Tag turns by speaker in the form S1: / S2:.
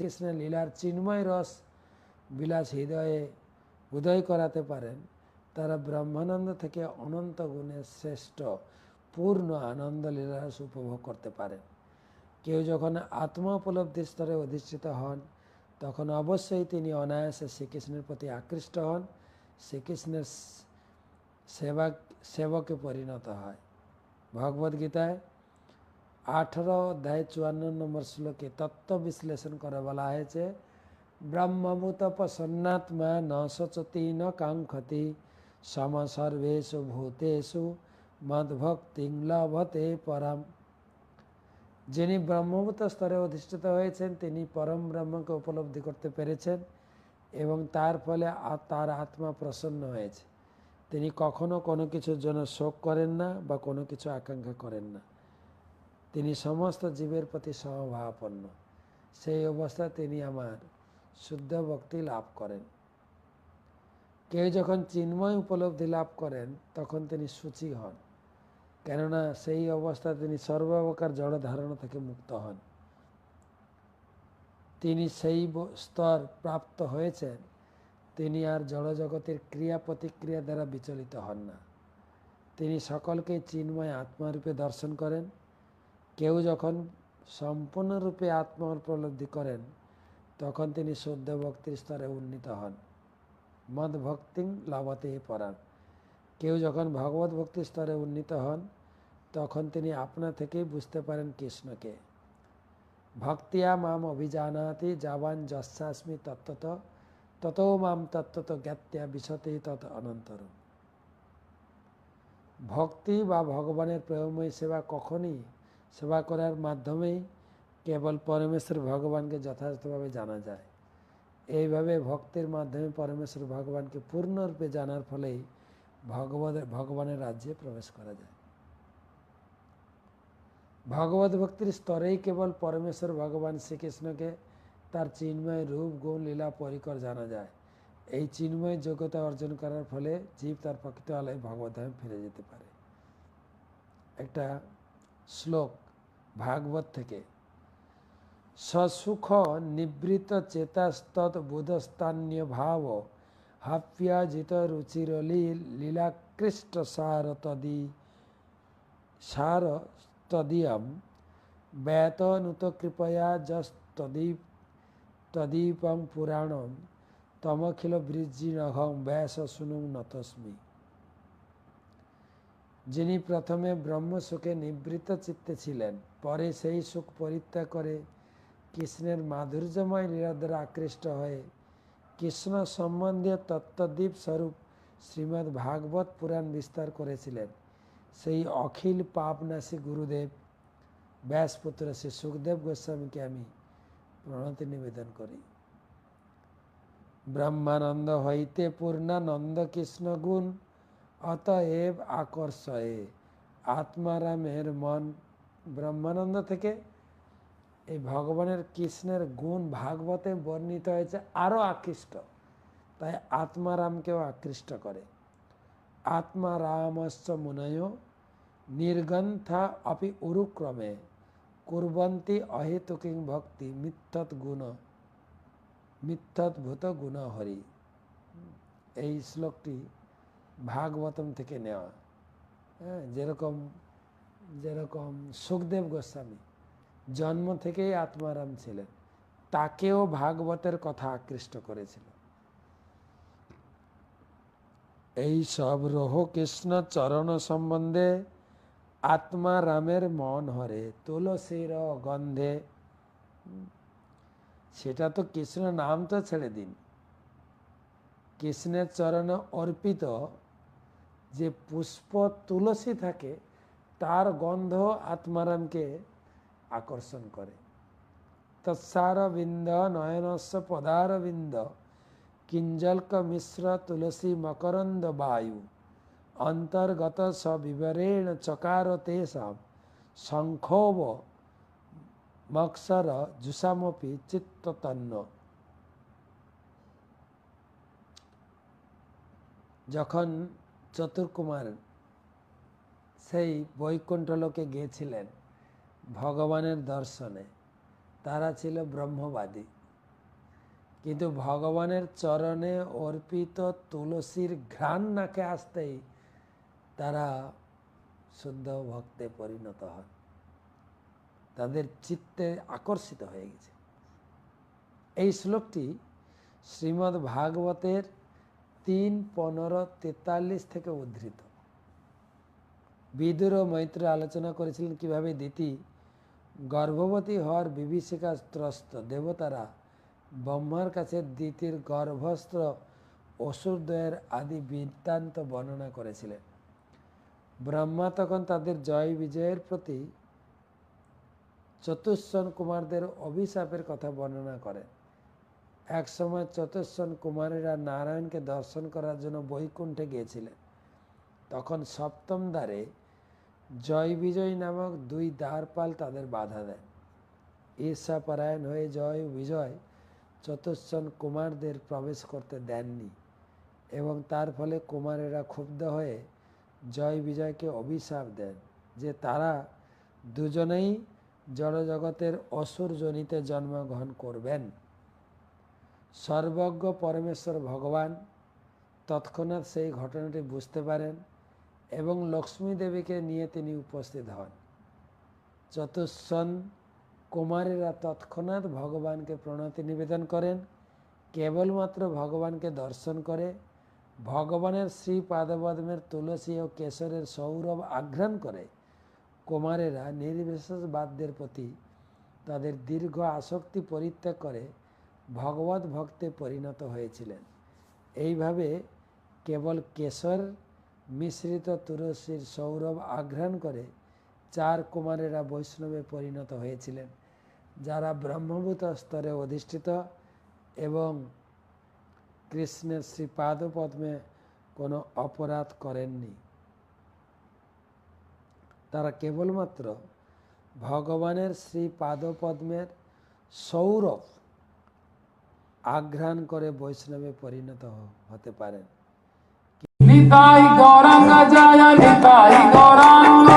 S1: শ্রীকৃষ্ণের লীলার চিন্ময় রস বিলাস হৃদয়ে উদয় করাতে পারেন। তারা ব্রহ্মানন্দ থেকে অনন্ত গুণের শ্রেষ্ঠ, পূর্ণ আনন্দ লীলারস উপভোগ করতে পারেন। কেউ যখন আত্মা উপলব্ধি স্তরে অধিষ্ঠিত হন, তখন অবশ্যই তিনি অনায়াসে শ্রীকৃষ্ণের প্রতি আকৃষ্ট হন। শ্রীকৃষ্ণের সেবা, সেবকে পরিণত হয়। ভগবদ্গীতায় আঠারো অধ্যায় চুয়ান্ন নম্বর শ্লোকে তত্ত্ব বিশ্লেষণ করে বলা হয়েছে ব্রহ্মভূত প্রসন্নাত্মা ন সচতি ন কাঙ্ক্ষতি সম সর্বেষু ভূতেষু মদভক্তি লভতে পরম। যিনি ব্রহ্মভূত স্তরে অধিষ্ঠিত হয়েছেন, তিনি পরম ব্রহ্মকে উপলব্ধি করতে পেরেছেন এবং তার ফলে তার আত্মা প্রসন্ন হয়েছে। তিনি কখনো কোনো কিছুর জন্য শোক করেন না বা কোনো কিছু আকাঙ্ক্ষা করেন না। তিনি সমস্ত জীবের প্রতি সমভাবাপন্ন। সেই অবস্থায় তিনি আমার শুদ্ধ ভক্তি লাভ করেন। কেউ যখন চিন্ময় উপলব্ধি লাভ করেন, তখন তিনি সূচি হন। কেননা সেই অবস্থা তিনি সর্বাবকার জড় ধারণা থেকে মুক্ত হন। তিনি সেই স্তর প্রাপ্ত হয়েছেন, তিনি আর জড়জগতের ক্রিয়া প্রতিক্রিয়া দ্বারা বিচলিত হন না। তিনি সকলকে চিন্ময় আত্মারূপে দর্শন করেন। কেউ যখন সম্পূর্ণরূপে আত্মা উপলব্ধি করেন, তখন তিনি শুদ্ধ ভক্তির স্তরে উন্নীত হন। মদ ভক্তি লাভতে পরাণ। কেউ যখন ভগবত ভক্তির স্তরে উন্নীত হন, তখন তিনি আপনা থেকেই বুঝতে পারেন কৃষ্ণকে। ভক্তিয়া মাম অভিজানাতি যাবান যশাস্মি তত্ত্বত, তত মাম তত্ত্বত জ্ঞাত্যা বিশতেই তত অনন্তর ভক্তি বা ভগবানের প্রেমময় সেবা কখনই সেবা করার মাধ্যমেই কেবল পরমেশ্বর ভগবানকে যথাযথভাবে জানা যায়। এইভাবে ভক্তির মাধ্যমে পরমেশ্বর ভগবানকে পূর্ণরূপে জানার ফলেই ভগবতের ভগবানের রাজ্যে প্রবেশ করা যায়। ভগবত ভক্তির স্তরেই কেবল পরমেশ্বর ভগবান শ্রীকৃষ্ণকে তার চিন্ময় রূপ, গুণ, লীলা, পরিকর জানা যায়। এই চিন্ময় যোগ্যতা অর্জন করার ফলে জীব তার প্রকৃত আলয় ভগবধামে ফিরে যেতে পারে। একটা শ্লোক ভাগবত থেকে। সসুখ নিবৃত চেতাস্তৎ বোধস্থান্য ভাব হাপ্যাজিত রুচিরলি লীলাকৃষ্ট সার তদি, সার তদীয়ম ব্যতনুত কৃপয়া যস্তদীপ তদীপং পুরাণম, তমখিল বৃজ্জিনঘম ব্যাস শুনুং নতস্মি। যিনি প্রথমে ব্রহ্মসুখে নিবৃত্ত চিত্তে ছিলেন, পরে সেই সুখ পরিত্যাগ করে কৃষ্ণের মাধুর্যময় লীলা দ্বারা আকৃষ্ট হয়ে কৃষ্ণ সম্বন্ধীয় তত্ত্বদ্বীপ স্বরূপ শ্রীমদ্ ভাগবত পুরাণ বিস্তার করেছিলেন। সেই অখিল পাপনাশী গুরুদেব, ব্যাসপুত্র শ্রী সুখদেব গোস্বামীকে আমি প্রণতি নিবেদন করি। ব্রহ্মানন্দ হইতে পূর্ণানন্দ কৃষ্ণ গুণ অতএব আকর্ষয়ে। আত্মারামের মন ব্রহ্মানন্দ থেকে এই ভগবানের কৃষ্ণের গুণ ভাগবতে বর্ণিত হয়েছে, আরও আকৃষ্ট। তাই আত্মারামকেও আকৃষ্ট করে। আত্মারামস্য মুনয় নির্গন্থা অপি উরুক্রমে, কুর্বন্তি অহেতুকিং ভক্তি মিথ্যৎ গুণ মিথ্যৎভূত গুণ হরি। এই শ্লোকটি ভাগবতম থেকে নেওয়া। হ্যাঁ যেরকম যেরকম সুখদেব গোস্বামী জন্ম থেকেই আত্মারাম ছিলেন, তাকেও ভাগবতের কথা আকৃষ্ট করেছিল। এই সব রহ কৃষ্ণ চরণ সম্বন্ধে আত্মারামের মন হরে, তুলসীর গন্ধে। সেটা তো কৃষ্ণ নাম তো ছেড়ে দিন। কৃষ্ণের চরণে অর্পিত যে পুষ্প তুলসী থাকে, তার গন্ধ আত্মারামকে আকর্ষণ করে। তৎসার বিন্দ নয়নস্ব পদার বিন্দ কিঞ্জল্ক মিশ্র তুলসী মকরন্দ বায়ু, অন্তর্গত সবিবরেণ চকার তেষাম শঙ্খোব মৎসর জুসামপি চিত্ততন্ন। যখন চতুর্কুমার সেই বৈকুণ্ঠ লোকে গিয়েছিলেন ভগবানের দর্শনে। তারা ছিল ব্রহ্মবাদী। কিন্তু ভগবানের চরণে অর্পিত তুলসীর ঘ্রাণ নাকে আসতেই তারা শুদ্ধ ভক্তে পরিণত হন তাদের চিত্তে আকর্ষিত হয়ে গেছে। এই শ্লোকটি শ্রীমদ্ ভাগবতের তিন, পনেরো, তেতাল্লিশ থেকে উদ্ধৃত। বিদুর ও মৈত্র আলোচনা করেছিলেন কীভাবে দিতি? গর্ভবতী হওয়ার বিভীষিকা ত্রস্ত। দেবতারা ব্রহ্মার কাছে দিতির গর্ভস্থ অসুরদ্বয়ের আদি বৃত্তান্ত বর্ণনা করেছিলেন। ব্রহ্মা তখন তাদের জয় বিজয়ের প্রতি চতুষ্ষণ কুমারদের অভিশাপের কথা বর্ণনা করেন। এক সময় চতুষ্ষণ কুমারেরা নারায়ণকে দর্শন করার জন্য বৈকুণ্ঠে গিয়েছিলেন। তখন সপ্তম দ্বারে জয় বিজয় নামক দুই দ্বারপাল তাদের বাধা দেন ঈর্ষা পরায়ণ হয়ে জয় বিজয় চতুষ্ষণ কুমারদের প্রবেশ করতে দেননি এবং তার ফলে কুমারেরা ক্ষুব্ধ হয়ে জয় বিজয়কে অভিশাপ দেন যে তারা দুজনেই জড়জগতের অসুর জনিতে জন্মগ্রহণ করবেন। সর্বজ্ঞ পরমেশ্বর ভগবান তৎক্ষণাৎ সেই ঘটনাটি বুঝতে পারেন এবং লক্ষ্মী দেবীকে নিয়ে তিনি উপস্থিত হন। চতুষ্ষণ কুমারেরা তৎক্ষণাৎ ভগবানকে প্রণতি নিবেদন করেন, কেবলমাত্র ভগবানকে দর্শন করে, ভগবানের শ্রী পাদপদ্মের তুলসী ও কেশরের সৌরভ আঘ্রাণ করে কুমারেরা নির্বিশেষ বাদ্যের প্রতি তাদের দীর্ঘ আসক্তি পরিত্যাগ করে ভগবত ভক্তে পরিণত হয়েছিলেন। এইভাবে কেবল কেশর মিশ্রিত তুলসীর সৌরভ আঘ্রাণ করে চার কুমারেরা বৈষ্ণবে পরিণত হয়েছিলেন, যারা ব্রহ্মভূত স্তরে অধিষ্ঠিত এবং কৃষ্ণের শ্রী পাদপদ্মে কোনো অপরাধ করেননি। তারা কেবলমাত্র ভগবানের শ্রী পাদপদ্মের সৌরভ আঘ্রাণ করে বৈষ্ণবে পরিণত হতে পারেন।
S2: নিতাই গৌরাঙ্গ জয় নিতাই গৌরাঙ্গ।